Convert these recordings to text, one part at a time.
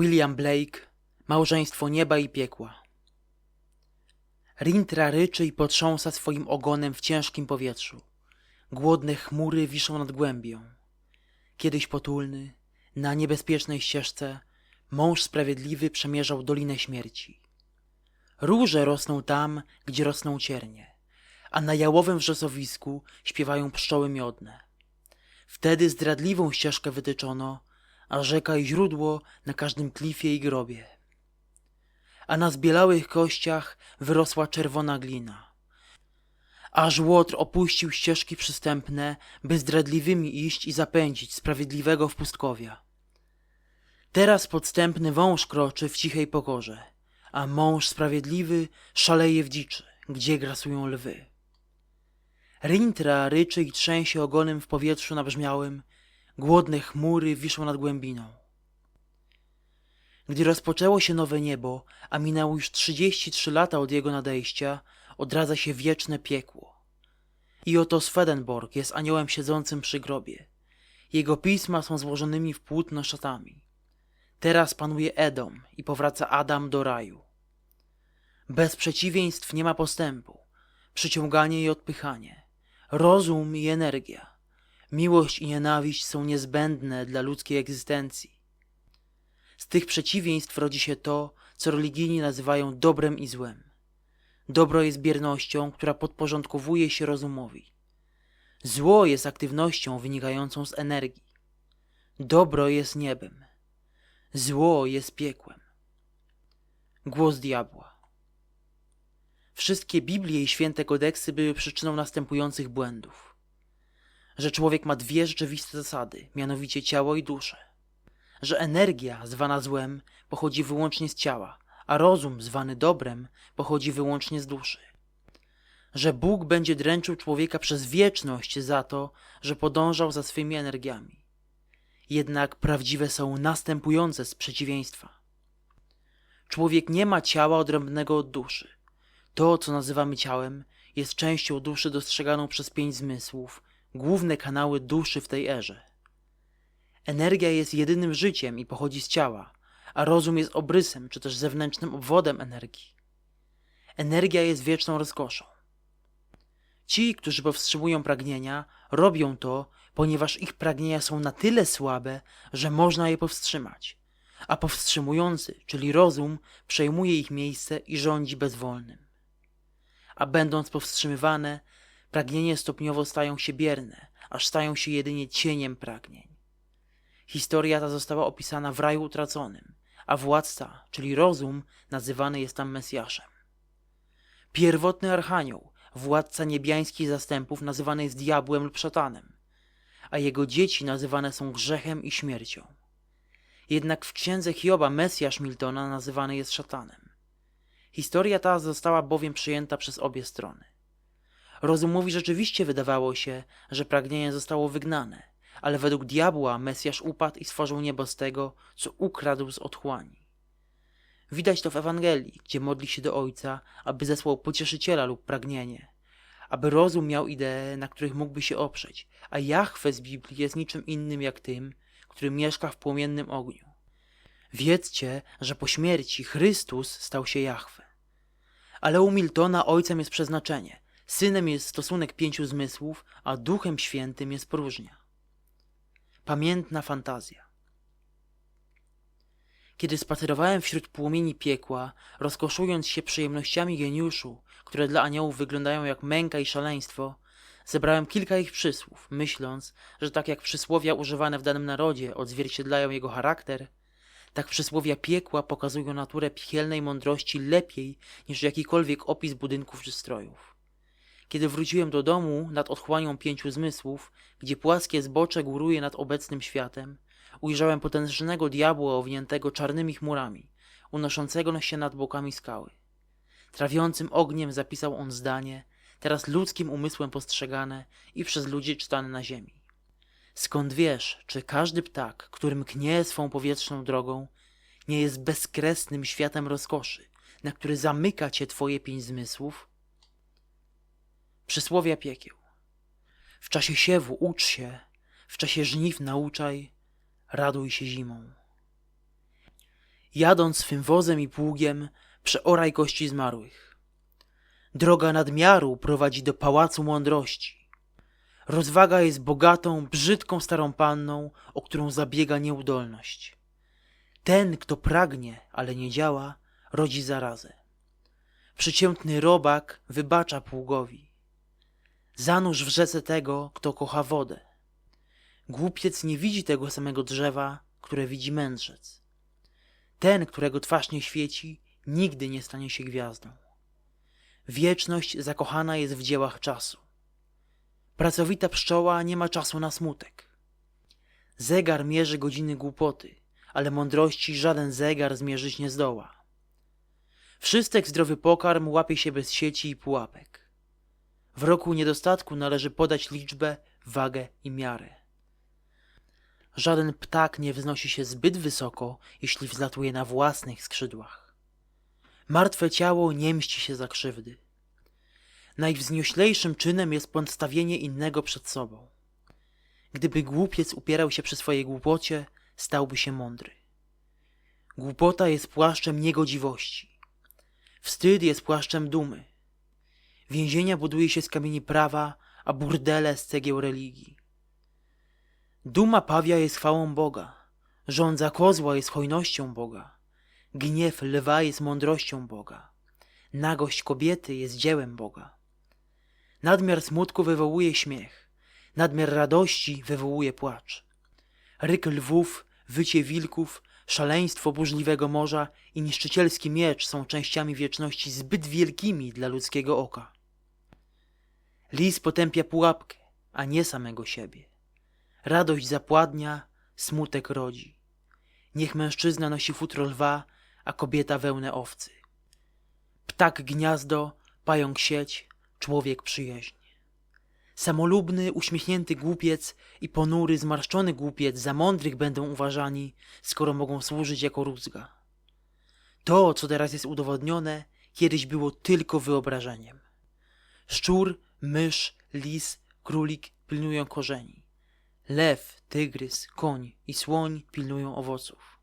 William Blake, Małżeństwo nieba i piekła. Rintra ryczy i potrząsa swoim ogonem w ciężkim powietrzu. Głodne chmury wiszą nad głębią. Kiedyś potulny, na niebezpiecznej ścieżce, mąż sprawiedliwy przemierzał Dolinę Śmierci. Róże rosną tam, gdzie rosną ciernie, a na jałowym wrzosowisku śpiewają pszczoły miodne. Wtedy zdradliwą ścieżkę wytyczono, a rzeka i źródło na każdym klifie i grobie. A na zbielałych kościach wyrosła czerwona glina. Aż łotr opuścił ścieżki przystępne, by zdradliwymi iść i zapędzić sprawiedliwego w pustkowia. Teraz podstępny wąż kroczy w cichej pokorze, a mąż sprawiedliwy szaleje w dziczy, gdzie grasują lwy. Rintra ryczy i trzęsie ogonem w powietrzu nabrzmiałym, głodne chmury wiszą nad głębiną. Gdy rozpoczęło się nowe niebo, a minęło już 33 lata od jego nadejścia, odradza się wieczne piekło. I oto Swedenborg jest aniołem siedzącym przy grobie. Jego pisma są złożonymi w płótno szatami. Teraz panuje Edom i powraca Adam do raju. Bez przeciwieństw nie ma postępu, przyciąganie i odpychanie, rozum i energia, miłość i nienawiść są niezbędne dla ludzkiej egzystencji. Z tych przeciwieństw rodzi się to, co religijni nazywają dobrem i złem. Dobro jest biernością, która podporządkowuje się rozumowi. Zło jest aktywnością wynikającą z energii. Dobro jest niebem. Zło jest piekłem. Głos diabła. Wszystkie Biblie i święte kodeksy były przyczyną następujących błędów. Że człowiek ma dwie rzeczywiste zasady, mianowicie ciało i duszę. Że energia, zwana złem, pochodzi wyłącznie z ciała, a rozum, zwany dobrem, pochodzi wyłącznie z duszy. Że Bóg będzie dręczył człowieka przez wieczność za to, że podążał za swymi energiami. Jednak prawdziwe są następujące z przeciwieństwa. Człowiek nie ma ciała odrębnego od duszy. To, co nazywamy ciałem, jest częścią duszy dostrzeganą przez pięć zmysłów, główne kanały duszy w tej erze. Energia jest jedynym życiem i pochodzi z ciała, a rozum jest obrysem czy też zewnętrznym obwodem energii. Energia jest wieczną rozkoszą. Ci, którzy powstrzymują pragnienia, robią to, ponieważ ich pragnienia są na tyle słabe, że można je powstrzymać, a powstrzymujący, czyli rozum, przejmuje ich miejsce i rządzi bezwolnym. A będąc powstrzymywane, pragnienie stopniowo stają się bierne, aż stają się jedynie cieniem pragnień. Historia ta została opisana w raju utraconym, a władca, czyli rozum, nazywany jest tam Mesjaszem. Pierwotny archanioł, władca niebiańskich zastępów, nazywany jest diabłem lub szatanem, a jego dzieci nazywane są grzechem i śmiercią. Jednak w księdze Hioba Mesjasz Miltona nazywany jest szatanem. Historia ta została bowiem przyjęta przez obie strony. Rozumowi rzeczywiście wydawało się, że pragnienie zostało wygnane, ale według diabła Mesjasz upadł i stworzył niebo z tego, co ukradł z otchłani. Widać to w Ewangelii, gdzie modli się do Ojca, aby zesłał pocieszyciela lub pragnienie, aby rozum miał idee, na których mógłby się oprzeć, a Jahwe z Biblii jest niczym innym jak tym, który mieszka w płomiennym ogniu. Wiedzcie, że po śmierci Chrystus stał się Jahwe. Ale u Miltona ojcem jest przeznaczenie, synem jest stosunek pięciu zmysłów, a duchem świętym jest próżnia. Pamiętna fantazja. Kiedy spacerowałem wśród płomieni piekła, rozkoszując się przyjemnościami geniuszu, które dla aniołów wyglądają jak męka i szaleństwo, zebrałem kilka ich przysłów, myśląc, że tak jak przysłowia używane w danym narodzie odzwierciedlają jego charakter, tak przysłowia piekła pokazują naturę piekielnej mądrości lepiej niż jakikolwiek opis budynków czy strojów. Kiedy wróciłem do domu nad otchłanią pięciu zmysłów, gdzie płaskie zbocze góruje nad obecnym światem, ujrzałem potężnego diabła owiniętego czarnymi chmurami, unoszącego się nad bokami skały. Trawiącym ogniem zapisał on zdanie, teraz ludzkim umysłem postrzegane i przez ludzi czytane na ziemi. Skąd wiesz, czy każdy ptak, który mknie swą powietrzną drogą, nie jest bezkresnym światem rozkoszy, na który zamyka cię twoje pięć zmysłów? Przysłowia piekieł. W czasie siewu ucz się, w czasie żniw nauczaj, raduj się zimą. Jadąc swym wozem i pługiem, przeoraj kości zmarłych. Droga nadmiaru prowadzi do pałacu mądrości. Rozwaga jest bogatą, brzydką starą panną, o którą zabiega nieudolność. Ten, kto pragnie, ale nie działa, rodzi zarazę. Przeciętny robak wybacza pługowi. Zanurz w rzece tego, kto kocha wodę. Głupiec nie widzi tego samego drzewa, które widzi mędrzec. Ten, którego twarz nie świeci, nigdy nie stanie się gwiazdą. Wieczność zakochana jest w dziełach czasu. Pracowita pszczoła nie ma czasu na smutek. Zegar mierzy godziny głupoty, ale mądrości żaden zegar zmierzyć nie zdoła. Wszystek zdrowy pokarm łapie się bez sieci i pułapek. W roku niedostatku należy podać liczbę, wagę i miarę. Żaden ptak nie wznosi się zbyt wysoko, jeśli wzlatuje na własnych skrzydłach. Martwe ciało nie mści się za krzywdy. Najwznioślejszym czynem jest podstawienie innego przed sobą. Gdyby głupiec upierał się przy swojej głupocie, stałby się mądry. Głupota jest płaszczem niegodziwości. Wstyd jest płaszczem dumy. Więzienia buduje się z kamieni prawa, a burdele z cegieł religii. Duma pawia jest chwałą Boga, żądza kozła jest hojnością Boga, gniew lwa jest mądrością Boga, nagość kobiety jest dziełem Boga. Nadmiar smutku wywołuje śmiech, nadmiar radości wywołuje płacz. Ryk lwów, wycie wilków, szaleństwo burzliwego morza i niszczycielski miecz są częściami wieczności zbyt wielkimi dla ludzkiego oka. Lis potępia pułapkę, a nie samego siebie. Radość zapładnia, smutek rodzi. Niech mężczyzna nosi futro lwa, a kobieta wełnę owcy. Ptak gniazdo, pająk sieć, człowiek przyjaźń. Samolubny, uśmiechnięty głupiec i ponury, zmarszczony głupiec za mądrych będą uważani, skoro mogą służyć jako rózga. To, co teraz jest udowodnione, kiedyś było tylko wyobrażeniem. Szczur, mysz, lis, królik pilnują korzeni. Lew, tygrys, koń i słoń pilnują owoców.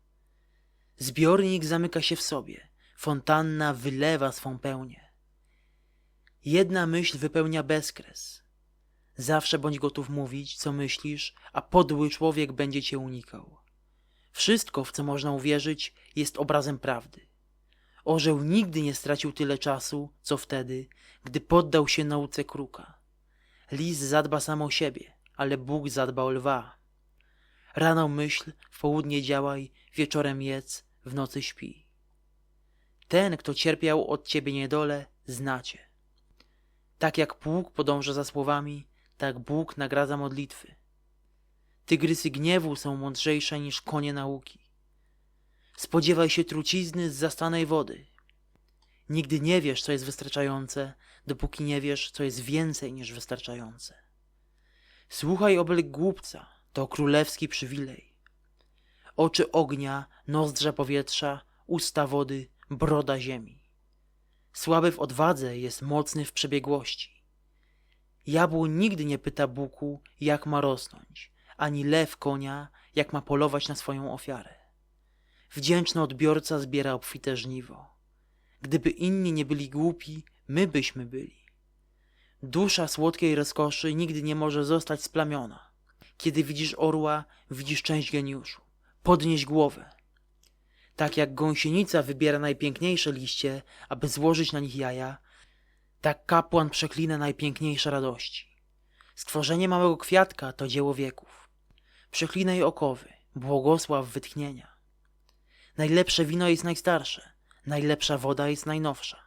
Zbiornik zamyka się w sobie, fontanna wylewa swą pełnię. Jedna myśl wypełnia bezkres. Zawsze bądź gotów mówić, co myślisz, a podły człowiek będzie cię unikał. Wszystko, w co można uwierzyć, jest obrazem prawdy. Orzeł nigdy nie stracił tyle czasu, co wtedy, gdy poddał się nauce kruka. Lis zadba sam o siebie, ale Bóg zadba o lwa. Rano myśl, w południe działaj, wieczorem jedz, w nocy śpi. Ten, kto cierpiał od ciebie niedole, znacie. Tak jak pług podąża za słowami, tak Bóg nagradza modlitwy. Tygrysy gniewu są mądrzejsze niż konie nauki. Spodziewaj się trucizny z zastanej wody. Nigdy nie wiesz, co jest wystarczające, dopóki nie wiesz, co jest więcej niż wystarczające. Słuchaj obelg głupca, to królewski przywilej. Oczy ognia, nozdrza powietrza, usta wody, broda ziemi. Słaby w odwadze jest mocny w przebiegłości. Jabłoń nigdy nie pyta buku, jak ma rosnąć, ani lew konia, jak ma polować na swoją ofiarę. Wdzięczny odbiorca zbiera obfite żniwo. Gdyby inni nie byli głupi, my byśmy byli. Dusza słodkiej rozkoszy nigdy nie może zostać splamiona. Kiedy widzisz orła, widzisz część geniuszu. Podnieś głowę. Tak jak gąsienica wybiera najpiękniejsze liście, aby złożyć na nich jaja, tak kapłan przeklina najpiękniejsze radości. Stworzenie małego kwiatka to dzieło wieków. Przeklinaj okowy, błogosław wytchnienia. Najlepsze wino jest najstarsze, najlepsza woda jest najnowsza.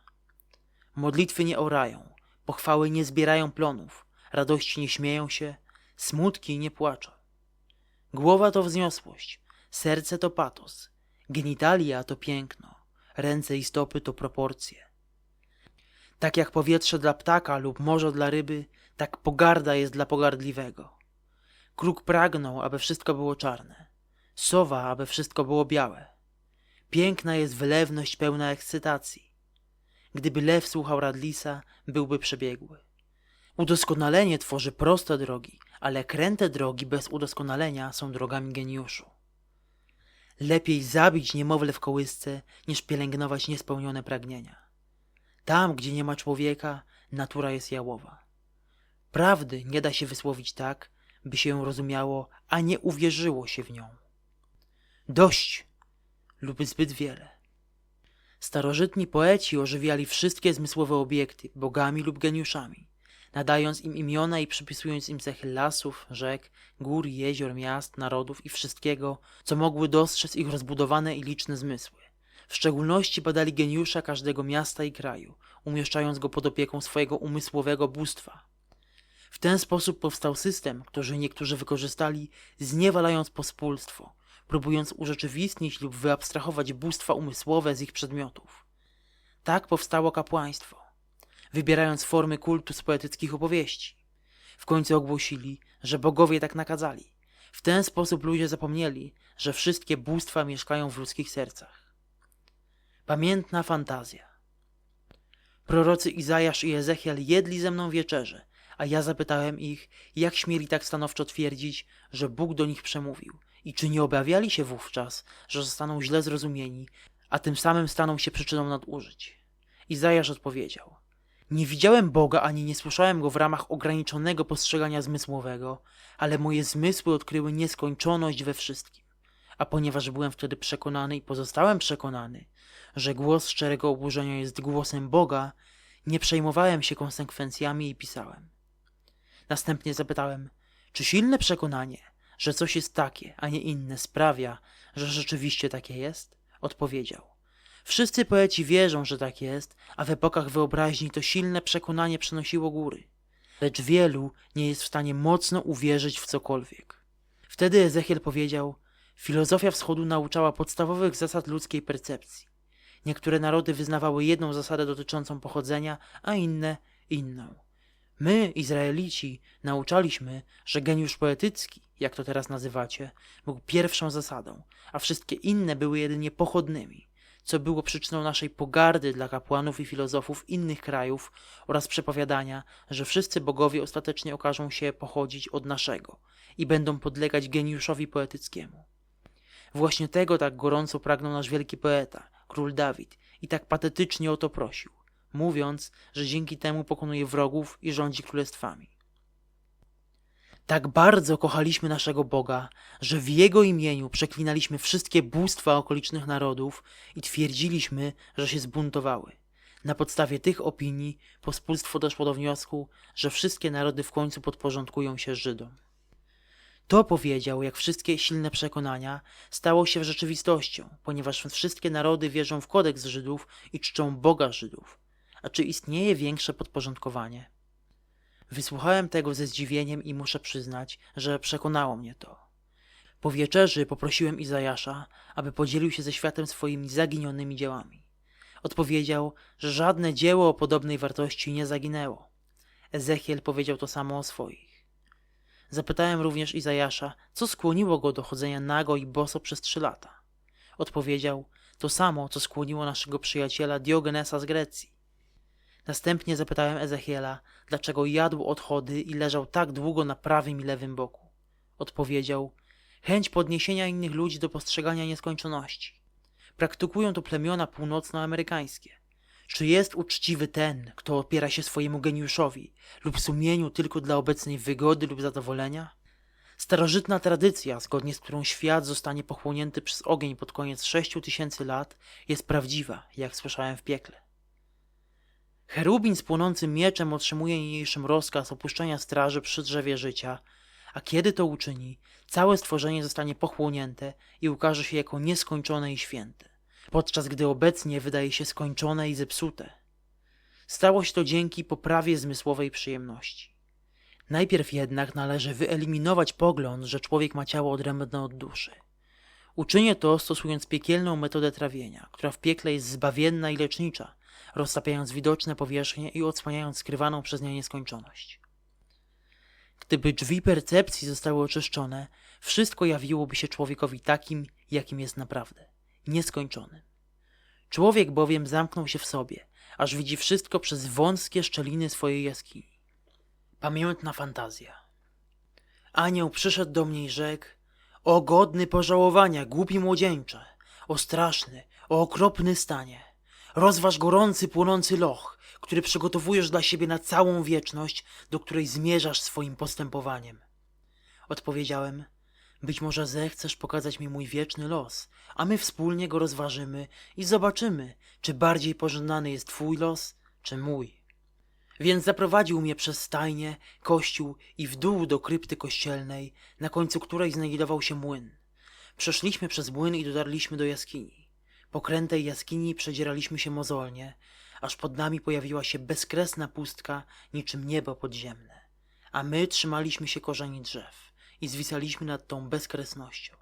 Modlitwy nie orają, pochwały nie zbierają plonów, radości nie śmieją się, smutki nie płaczą. Głowa to wzniosłość, serce to patos, genitalia to piękno, ręce i stopy to proporcje. Tak jak powietrze dla ptaka lub morze dla ryby, tak pogarda jest dla pogardliwego. Kruk pragnął, aby wszystko było czarne, sowa, aby wszystko było białe. Piękna jest wylewność pełna ekscytacji. Gdyby lew słuchał Radlisa, byłby przebiegły. Udoskonalenie tworzy proste drogi, ale kręte drogi bez udoskonalenia są drogami geniuszu. Lepiej zabić niemowlę w kołysce, niż pielęgnować niespełnione pragnienia. Tam, gdzie nie ma człowieka, natura jest jałowa. Prawdy nie da się wysłowić tak, by się ją rozumiało, a nie uwierzyło się w nią. Dość lub zbyt wiele. Starożytni poeci ożywiali wszystkie zmysłowe obiekty bogami lub geniuszami, nadając im imiona i przypisując im cechy lasów, rzek, gór, jezior, miast, narodów i wszystkiego, co mogły dostrzec ich rozbudowane i liczne zmysły. W szczególności badali geniusza każdego miasta i kraju, umieszczając go pod opieką swojego umysłowego bóstwa. W ten sposób powstał system, który niektórzy wykorzystali, zniewalając pospólstwo, próbując urzeczywistnić lub wyabstrahować bóstwa umysłowe z ich przedmiotów. Tak powstało kapłaństwo, wybierając formy kultu z poetyckich opowieści. W końcu ogłosili, że bogowie tak nakazali. W ten sposób ludzie zapomnieli, że wszystkie bóstwa mieszkają w ludzkich sercach. Pamiętna fantazja. Prorocy Izajasz i Ezechiel jedli ze mną wieczerze, a ja zapytałem ich, jak śmieli tak stanowczo twierdzić, że Bóg do nich przemówił i czy nie obawiali się wówczas, że zostaną źle zrozumieni, a tym samym staną się przyczyną nadużyć. Izajasz odpowiedział: Nie widziałem Boga ani nie słyszałem go w ramach ograniczonego postrzegania zmysłowego, ale moje zmysły odkryły nieskończoność we wszystkim. A ponieważ byłem wtedy przekonany i pozostałem przekonany, że głos szczerego oburzenia jest głosem Boga, nie przejmowałem się konsekwencjami i pisałem. Następnie zapytałem, czy silne przekonanie, że coś jest takie, a nie inne, sprawia, że rzeczywiście takie jest? Odpowiedział. Wszyscy poeci wierzą, że tak jest, a w epokach wyobraźni to silne przekonanie przenosiło góry. Lecz wielu nie jest w stanie mocno uwierzyć w cokolwiek. Wtedy Ezechiel powiedział, filozofia wschodu nauczała podstawowych zasad ludzkiej percepcji. Niektóre narody wyznawały jedną zasadę dotyczącą pochodzenia, a inne inną. My, Izraelici, nauczaliśmy, że geniusz poetycki, jak to teraz nazywacie, był pierwszą zasadą, a wszystkie inne były jedynie pochodnymi, co było przyczyną naszej pogardy dla kapłanów i filozofów innych krajów oraz przepowiadania, że wszyscy bogowie ostatecznie okażą się pochodzić od naszego i będą podlegać geniuszowi poetyckiemu. Właśnie tego tak gorąco pragnął nasz wielki poeta, król Dawid, i tak patetycznie o to prosił mówiąc, że dzięki temu pokonuje wrogów i rządzi królestwami. Tak bardzo kochaliśmy naszego Boga, że w Jego imieniu przeklinaliśmy wszystkie bóstwa okolicznych narodów i twierdziliśmy, że się zbuntowały. Na podstawie tych opinii pospólstwo doszło do wniosku, że wszystkie narody w końcu podporządkują się Żydom. To powiedział, jak wszystkie silne przekonania stało się rzeczywistością, ponieważ wszystkie narody wierzą w kodeks Żydów i czczą Boga Żydów. A czy istnieje większe podporządkowanie? Wysłuchałem tego ze zdziwieniem i muszę przyznać, że przekonało mnie to. Po wieczerzy poprosiłem Izajasza, aby podzielił się ze światem swoimi zaginionymi dziełami. Odpowiedział, że żadne dzieło o podobnej wartości nie zaginęło. Ezechiel powiedział to samo o swoich. Zapytałem również Izajasza, co skłoniło go do chodzenia nago i boso przez trzy lata. Odpowiedział, to samo, co skłoniło naszego przyjaciela Diogenesa z Grecji. Następnie zapytałem Ezechiela, dlaczego jadł odchody i leżał tak długo na prawym i lewym boku. Odpowiedział, chęć podniesienia innych ludzi do postrzegania nieskończoności. Praktykują to plemiona północnoamerykańskie. Czy jest uczciwy ten, kto opiera się swojemu geniuszowi lub sumieniu tylko dla obecnej wygody lub zadowolenia? Starożytna tradycja, zgodnie z którą świat zostanie pochłonięty przez ogień pod koniec sześciu tysięcy lat, jest prawdziwa, jak słyszałem w piekle. Cherubin z płonącym mieczem otrzymuje niniejszym rozkaz opuszczenia straży przy drzewie życia, a kiedy to uczyni, całe stworzenie zostanie pochłonięte i ukaże się jako nieskończone i święte, podczas gdy obecnie wydaje się skończone i zepsute. Stało się to dzięki poprawie zmysłowej przyjemności. Najpierw jednak należy wyeliminować pogląd, że człowiek ma ciało odrębne od duszy. Uczynię to stosując piekielną metodę trawienia, która w piekle jest zbawienna i lecznicza, roztapiając widoczne powierzchnie i odsłaniając skrywaną przez nie nieskończoność. Gdyby drzwi percepcji zostały oczyszczone, wszystko jawiłoby się człowiekowi takim, jakim jest naprawdę nieskończonym. Człowiek bowiem zamknął się w sobie, aż widzi wszystko przez wąskie szczeliny swojej jaskini. Pamiętna fantazja. Anioł przyszedł do mnie i rzekł: O godny pożałowania, głupi młodzieńcze, o straszny, o okropny stanie. Rozważ gorący, płonący loch, który przygotowujesz dla siebie na całą wieczność, do której zmierzasz swoim postępowaniem. Odpowiedziałem, być może zechcesz pokazać mi mój wieczny los, a my wspólnie go rozważymy i zobaczymy, czy bardziej pożądany jest twój los, czy mój. Więc zaprowadził mnie przez stajnię, kościół i w dół do krypty kościelnej, na końcu której znajdował się młyn. Przeszliśmy przez młyn i dotarliśmy do jaskini. Krętej jaskini przedzieraliśmy się mozolnie, aż pod nami pojawiła się bezkresna pustka, niczym niebo podziemne. A my trzymaliśmy się korzeni drzew i zwisaliśmy nad tą bezkresnością.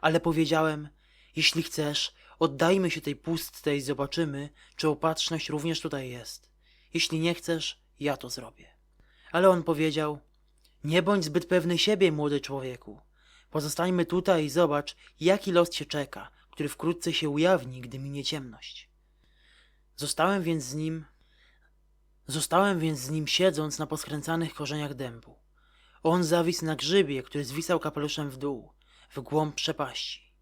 Ale powiedziałem, jeśli chcesz, oddajmy się tej pustce i zobaczymy, czy opatrzność również tutaj jest. Jeśli nie chcesz, ja to zrobię. Ale on powiedział, nie bądź zbyt pewny siebie, młody człowieku. Pozostańmy tutaj i zobacz, jaki los cię czeka, który wkrótce się ujawni, gdy minie ciemność. Zostałem więc z nim, zostałem więc z nim siedząc na poskręcanych korzeniach dębu. On zawisł na grzybie, który zwisał kapeluszem w dół, w głąb przepaści.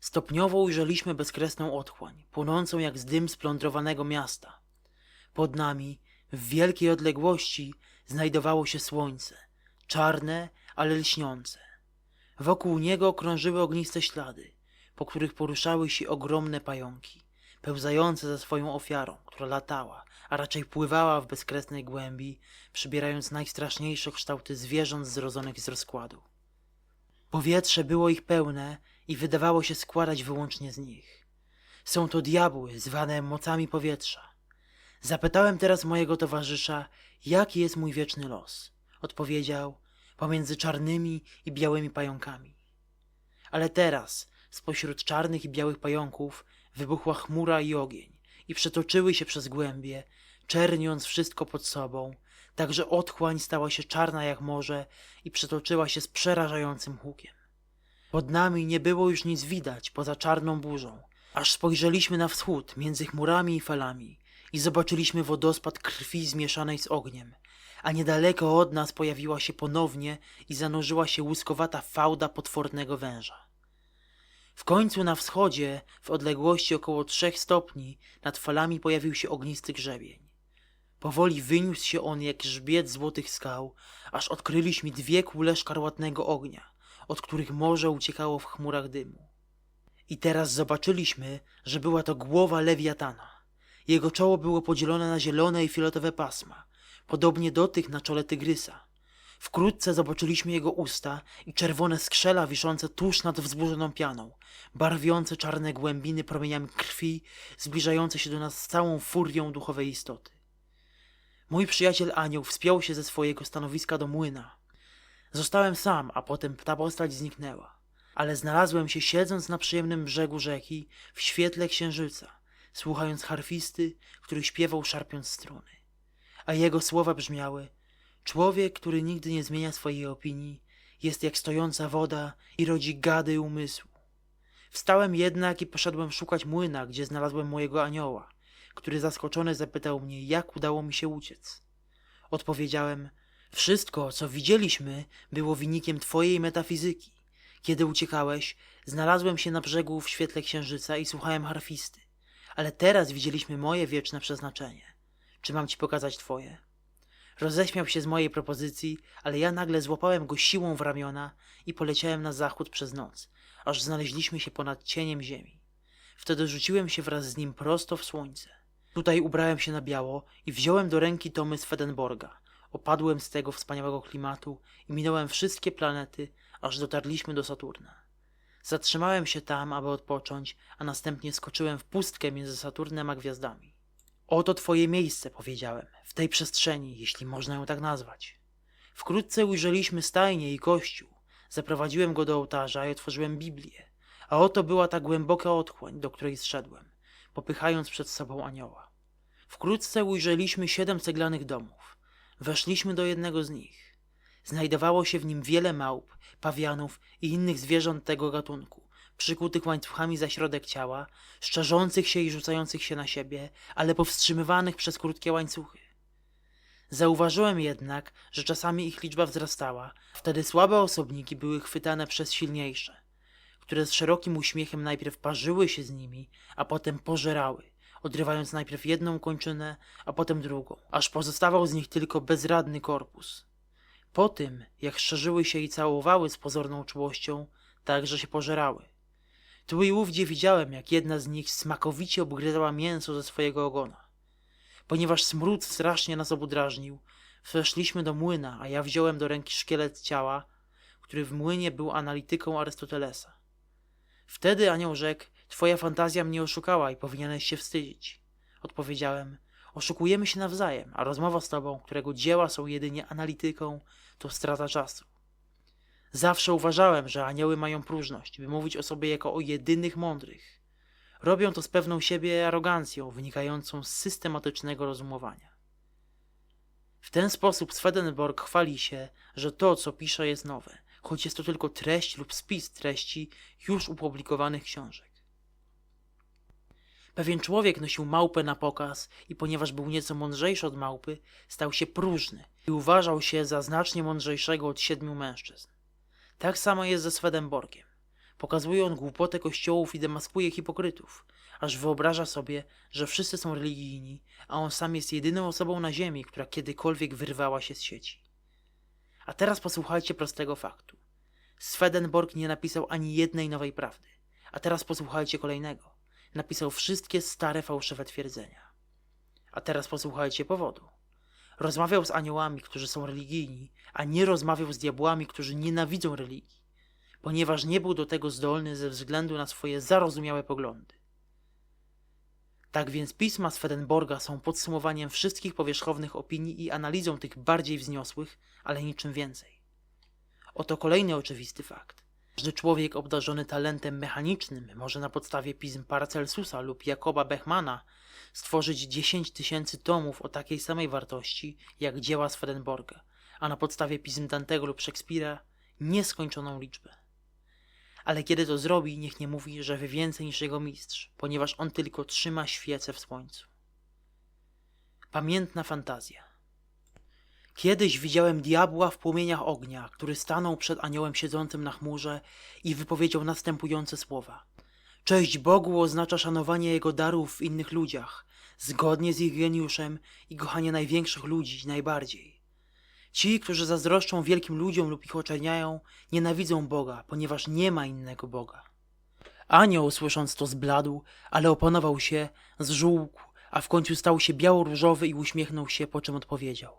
Stopniowo ujrzeliśmy bezkresną otchłań, płonącą jak z dym splądrowanego miasta. Pod nami, w wielkiej odległości, znajdowało się słońce, czarne, ale lśniące. Wokół niego krążyły ogniste ślady, po których poruszały się ogromne pająki, pełzające za swoją ofiarą, która latała, a raczej pływała w bezkresnej głębi, przybierając najstraszniejsze kształty zwierząt zrodzonych z rozkładu. Powietrze było ich pełne i wydawało się składać wyłącznie z nich. Są to diabły zwane mocami powietrza. Zapytałem teraz mojego towarzysza, jaki jest mój wieczny los. Odpowiedział, pomiędzy czarnymi i białymi pająkami. Ale teraz, spośród czarnych i białych pająków, wybuchła chmura i ogień i przetoczyły się przez głębie, czerniąc wszystko pod sobą, tak że otchłań stała się czarna jak morze i przetoczyła się z przerażającym hukiem. Pod nami nie było już nic widać poza czarną burzą, aż spojrzeliśmy na wschód między chmurami i falami i zobaczyliśmy wodospad krwi zmieszanej z ogniem, a niedaleko od nas pojawiła się ponownie i zanurzyła się łuskowata fałda potwornego węża. W końcu na wschodzie, w odległości około trzech stopni, nad falami pojawił się ognisty grzebień. Powoli wyniósł się on jak grzbiet złotych skał, aż odkryliśmy dwie kule szkarłatnego ognia, od których morze uciekało w chmurach dymu. I teraz zobaczyliśmy, że była to głowa lewiatana. Jego czoło było podzielone na zielone i fioletowe pasma, podobnie do tych na czole tygrysa. Wkrótce zobaczyliśmy jego usta i czerwone skrzela wiszące tuż nad wzburzoną pianą, barwiące czarne głębiny promieniami krwi, zbliżające się do nas z całą furią duchowej istoty. Mój przyjaciel anioł wspiął się ze swojego stanowiska do młyna. Zostałem sam, a potem ta postać zniknęła. Ale znalazłem się siedząc na przyjemnym brzegu rzeki w świetle księżyca, słuchając harfisty, który śpiewał szarpiąc struny. A jego słowa brzmiały Człowiek, który nigdy nie zmienia swojej opinii, jest jak stojąca woda i rodzi gady umysłu. Wstałem jednak i poszedłem szukać młyna, gdzie znalazłem mojego anioła, który zaskoczony zapytał mnie, jak udało mi się uciec. Odpowiedziałem, wszystko, co widzieliśmy, było wynikiem twojej metafizyki. Kiedy uciekałeś, znalazłem się na brzegu w świetle księżyca i słuchałem harfisty. Ale teraz widzieliśmy moje wieczne przeznaczenie. Czy mam ci pokazać twoje? Roześmiał się z mojej propozycji, ale ja nagle złapałem go siłą w ramiona i poleciałem na zachód przez noc, aż znaleźliśmy się ponad cieniem ziemi. Wtedy rzuciłem się wraz z nim prosto w słońce. Tutaj ubrałem się na biało i wziąłem do ręki tomy Swedenborga. Opadłem z tego wspaniałego klimatu i minąłem wszystkie planety, aż dotarliśmy do Saturna. Zatrzymałem się tam, aby odpocząć, a następnie skoczyłem w pustkę między Saturnem a gwiazdami. Oto twoje miejsce, powiedziałem, w tej przestrzeni, jeśli można ją tak nazwać. Wkrótce ujrzeliśmy stajnię i kościół. Zaprowadziłem go do ołtarza i otworzyłem Biblię. A oto była ta głęboka otchłań, do której zszedłem, popychając przed sobą anioła. Wkrótce ujrzeliśmy siedem ceglanych domów. Weszliśmy do jednego z nich. Znajdowało się w nim wiele małp, pawianów i innych zwierząt tego gatunku, przykutych łańcuchami za środek ciała, szczerzących się i rzucających się na siebie, ale powstrzymywanych przez krótkie łańcuchy. Zauważyłem jednak, że czasami ich liczba wzrastała. Wtedy słabe osobniki były chwytane przez silniejsze, które z szerokim uśmiechem najpierw parzyły się z nimi, a potem pożerały, odrywając najpierw jedną kończynę, a potem drugą, aż pozostawał z nich tylko bezradny korpus. Po tym, jak szerzyły się i całowały z pozorną czułością, także się pożerały. Tu i ówdzie widziałem, jak jedna z nich smakowicie obgryzała mięso ze swojego ogona. Ponieważ smród strasznie nas obudrażnił, weszliśmy do młyna, a ja wziąłem do ręki szkielet ciała, który w młynie był analityką Arystotelesa. Wtedy anioł rzekł, twoja fantazja mnie oszukała i powinieneś się wstydzić. Odpowiedziałem, oszukujemy się nawzajem, a rozmowa z tobą, którego dzieła są jedynie analityką, to strata czasu. Zawsze uważałem, że anioły mają próżność, by mówić o sobie jako o jedynych mądrych. Robią to z pewną siebie arogancją wynikającą z systematycznego rozumowania. W ten sposób Swedenborg chwali się, że to, co pisze, jest nowe, choć jest to tylko treść lub spis treści już opublikowanych książek. Pewien człowiek nosił małpę na pokaz i ponieważ był nieco mądrzejszy od małpy, stał się próżny i uważał się za znacznie mądrzejszego od siedmiu mężczyzn. Tak samo jest ze Swedenborgiem. Pokazuje on głupotę kościołów i demaskuje hipokrytów, aż wyobraża sobie, że wszyscy są religijni, a on sam jest jedyną osobą na ziemi, która kiedykolwiek wyrwała się z sieci. A teraz posłuchajcie prostego faktu. Swedenborg nie napisał ani jednej nowej prawdy. A teraz posłuchajcie kolejnego. Napisał wszystkie stare fałszywe twierdzenia. A teraz posłuchajcie powodu. Rozmawiał z aniołami, którzy są religijni, a nie rozmawiał z diabłami, którzy nienawidzą religii, ponieważ nie był do tego zdolny ze względu na swoje zarozumiałe poglądy. Tak więc pisma Swedenborga są podsumowaniem wszystkich powierzchownych opinii i analizą tych bardziej wzniosłych, ale niczym więcej. Oto kolejny oczywisty fakt. Każdy człowiek obdarzony talentem mechanicznym może na podstawie pism Paracelsusa lub Jakoba Bechmana stworzyć 10 tysięcy tomów o takiej samej wartości jak dzieła Swedenborga, a na podstawie pism Dantego lub Szekspira nieskończoną liczbę. Ale kiedy to zrobi, niech nie mówi, że wie więcej niż jego mistrz, ponieważ on tylko trzyma świecę w słońcu. Pamiętna fantazja. Kiedyś widziałem diabła w płomieniach ognia, który stanął przed aniołem siedzącym na chmurze i wypowiedział następujące słowa. Cześć Bogu oznacza szanowanie Jego darów w innych ludziach, zgodnie z ich geniuszem i kochanie największych ludzi najbardziej. Ci, którzy zazdroszczą wielkim ludziom lub ich oczerniają, nienawidzą Boga, ponieważ nie ma innego Boga. Anioł, słysząc to, zbladł, ale opanował się, zżółkł, a w końcu stał się biało-różowy i uśmiechnął się, po czym odpowiedział.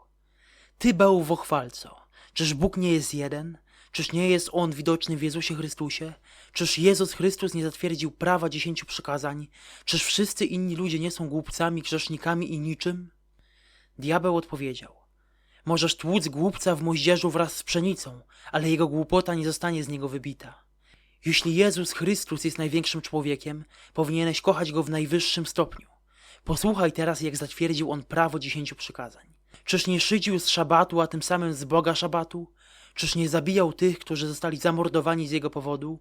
Ty, bałwochwalco, czyż Bóg nie jest jeden? Czyż nie jest On widoczny w Jezusie Chrystusie? Czyż Jezus Chrystus nie zatwierdził prawa dziesięciu przykazań? Czyż wszyscy inni ludzie nie są głupcami, grzesznikami i niczym? Diabeł odpowiedział. Możesz tłuc głupca w moździerzu wraz z pszenicą, ale jego głupota nie zostanie z niego wybita. Jeśli Jezus Chrystus jest największym człowiekiem, powinieneś kochać go w najwyższym stopniu. Posłuchaj teraz, jak zatwierdził on prawo dziesięciu przykazań. Czyż nie szydził z szabatu, a tym samym z Boga szabatu? Czyż nie zabijał tych, którzy zostali zamordowani z jego powodu?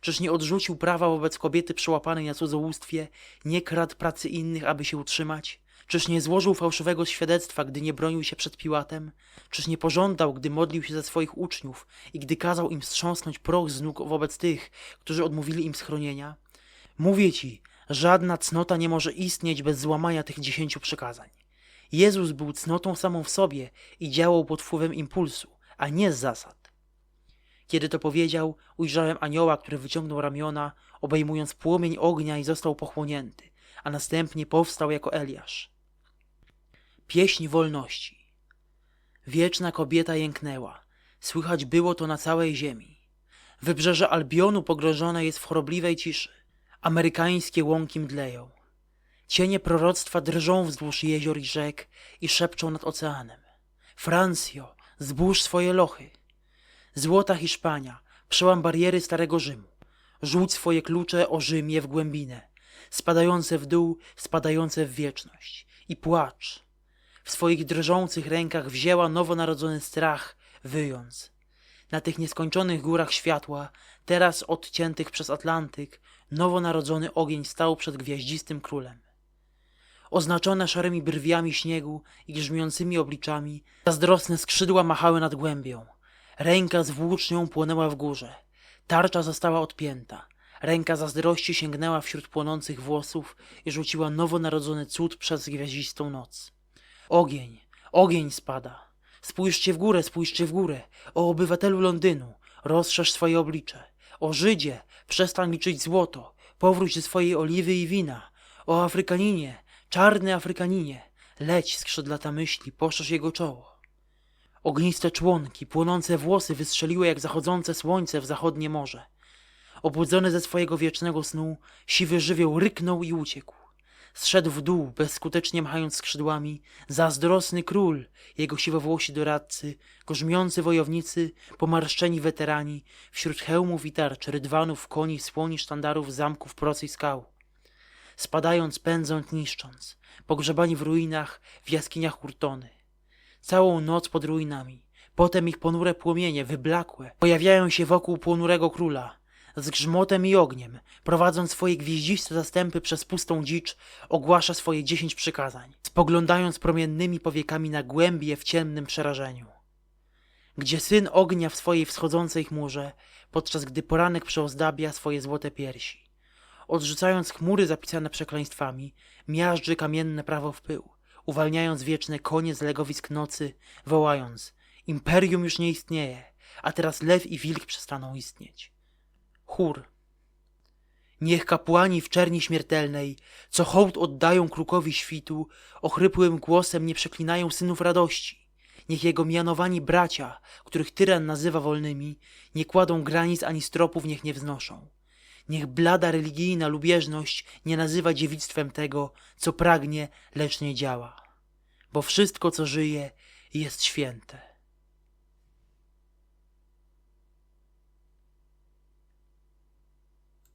Czyż nie odrzucił prawa wobec kobiety przełapanej na cudzołóstwie, nie kradł pracy innych, aby się utrzymać? Czyż nie złożył fałszywego świadectwa, gdy nie bronił się przed Piłatem? Czyż nie pożądał, gdy modlił się za swoich uczniów i gdy kazał im strząsnąć proch z nóg wobec tych, którzy odmówili im schronienia? Mówię ci, żadna cnota nie może istnieć bez złamania tych dziesięciu przykazań. Jezus był cnotą samą w sobie i działał pod wpływem impulsu, a nie z zasad. Kiedy to powiedział, ujrzałem anioła, który wyciągnął ramiona, obejmując płomień ognia i został pochłonięty, a następnie powstał jako Eliasz. Pieśń wolności. Wieczna kobieta jęknęła. Słychać było to na całej ziemi. Wybrzeże Albionu pogrążone jest w chorobliwej ciszy. Amerykańskie łąki mdleją. Cienie proroctwa drżą wzdłuż jezior i rzek i szepczą nad oceanem. Francjo, zbóż swoje lochy. Złota Hiszpania, przełam bariery Starego Rzymu. Rzuć swoje klucze o Rzymie w głębinę, spadające w dół, spadające w wieczność. I płacz. W swoich drżących rękach wzięła nowonarodzony strach, wyjąc. Na tych nieskończonych górach światła, teraz odciętych przez Atlantyk, nowonarodzony ogień stał przed gwiaździstym królem. oznaczone szarymi brwiami śniegu i grzmiącymi obliczami, zazdrosne skrzydła machały nad głębią. Ręka z włócznią płonęła w górze. Tarcza została odpięta. Ręka zazdrości sięgnęła wśród płonących włosów i rzuciła nowonarodzony cud przez gwiaździstą noc. Ogień, ogień spada. Spójrzcie w górę, spójrzcie w górę. O obywatelu Londynu, rozszerz swoje oblicze. O Żydzie, przestań liczyć złoto. Powróć do swojej oliwy i wina. O Afrykaninie, czarny Afrykaninie, leć skrzydlata myśli, poszerz jego czoło. Ogniste członki, płonące włosy wystrzeliły jak zachodzące słońce w zachodnie morze. Obudzony ze swojego wiecznego snu, siwy żywioł ryknął i uciekł. Zszedł w dół, bezskutecznie machając skrzydłami, zazdrosny król, jego siwowłosi doradcy, gorzmiący wojownicy, pomarszczeni weterani, wśród hełmów i tarcz, rydwanów, koni, słoni, sztandarów, zamków, procy i skał. Spadając, pędząc, niszcząc, pogrzebani w ruinach, w jaskiniach hurtony. Całą noc pod ruinami, potem ich ponure płomienie, wyblakłe, pojawiają się wokół ponurego króla, z grzmotem i ogniem, prowadząc swoje gwieździste zastępy przez pustą dzicz, ogłasza swoje dziesięć przykazań, spoglądając promiennymi powiekami na głębie w ciemnym przerażeniu. Gdzie syn ognia w swojej wschodzącej chmurze, podczas gdy poranek przeozdabia swoje złote piersi. Odrzucając chmury zapisane przekleństwami, miażdży kamienne prawo w pył, uwalniając wieczne konie z legowisk nocy, wołając Imperium już nie istnieje, a teraz lew i wilk przestaną istnieć. Chór. Niech kapłani w czerni śmiertelnej, co hołd oddają krukowi świtu, ochrypłym głosem nie przeklinają synów radości. Niech jego mianowani bracia, których tyran nazywa wolnymi, nie kładą granic ani stropów niech nie wznoszą. Niech blada religijna lubieżność nie nazywa dziewictwem tego, co pragnie, lecz nie działa. Bo wszystko, co żyje, jest święte.